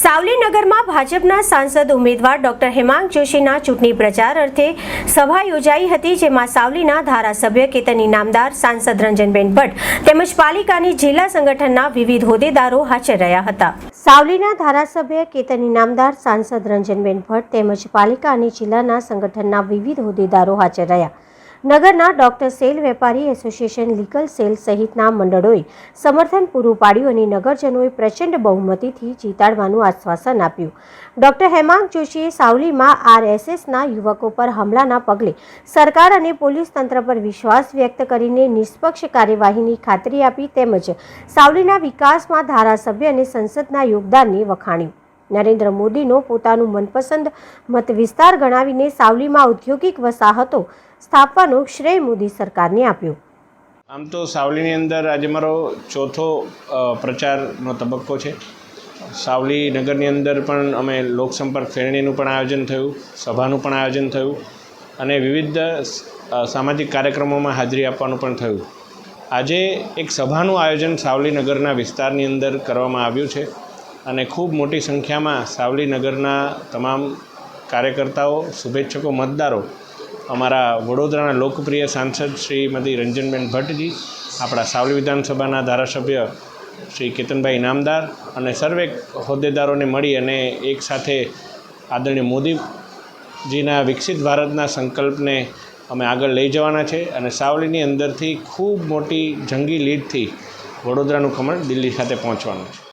સાવલીનગરમાં ભાજપના સાંસદ ઉમેદવાર ડોક્ટર હેમાંગ જોશીના ચૂંટણી પ્રચાર અર્થે સભા યોજાઈ હતી, જેમાં સાવલીના ધારાસભ્ય કેતન ઇનામદાર સાંસદ રંજનબેન ભટ્ટ તેમજ પાલિકાની જિલ્લા સંગઠનના વિવિધ હોદ્દેદારો હાજર રહ્યા હતા. સાવલીના ધારાસભ્ય કેતન ઇનામદાર સાંસદ રંજનબેન ભટ્ટ તેમજ પાલિકા અને જિલ્લાના સંગઠનના વિવિધ હોદ્દેદારો હાજર રહ્યા. નગરના ડોક્ટર સેલ વેપારી એસોસિએશન લીગલ સેલ સહિતના મંડળોએ સમર્થન પૂરું પાડ્યું અને નગરજનોએ પ્રચંડ બહુમતીથી જીતાડવાનું આશ્વાસન આપ્યું. ડોક્ટર હેમાંગ જોશીએ સાવલીમાં આરએસએસના યુવકો પર હુમલાના પગલે સરકાર અને પોલીસ તંત્ર પર વિશ્વાસ વ્યક્ત કરીને નિષ્પક્ષ કાર્યવાહીની ખાતરી આપી તેમજ સાવલીના વિકાસમાં ધારાસભ્ય અને સંસદના યોગદાનને વખાણ્યું. નરેન્દ્ર મોદીનો પોતાનું મનપસંદ મત વિસ્તાર ગણાવીને સાવલીમાં ઔદ્યોગિક વસાહતો સ્થાપવાનો શ્રેય મોદી સરકારને આપ્યો. આમ તો સાવલીની અંદર આજે મારો ચોથો પ્રચારનો તબક્કો છે. સાવલી નગરની અંદર પણ અમે લોકસંપર્ક ફેરણીનું પણ આયોજન થયું, સભાનું પણ આયોજન થયું અને વિવિધ સામાજિક કાર્યક્રમોમાં હાજરી આપવાનું પણ થયું. આજે એક સભાનું આયોજન સાવલી નગરના વિસ્તારની અંદર કરવામાં આવ્યું છે. અને ખૂબ મોટી સંખ્યામાં સાવલી નગરના તમામ કાર્યકર્તાઓ, શુભેચ્છકો, મતદારો, અમારા વડોદરાના લોકપ્રિય સાંસદ શ્રીમતી રંજનબેન ભટ્ટજી, આપણા સાવલી વિધાનસભાના ધારાસભ્ય શ્રી કેતનભાઈ ઇનામદાર અને સર્વે હોદ્દેદારોને મળી અને એક સાથે આદરણીય મોદીજીના વિકસિત ભારતના સંકલ્પને અમે આગળ લઈ જવાના છે અને સાવલીની અંદરથી ખૂબ મોટી જંગી લીડથી વડોદરાનું કમળ દિલ્હી ખાતે પહોંચવાનું છે.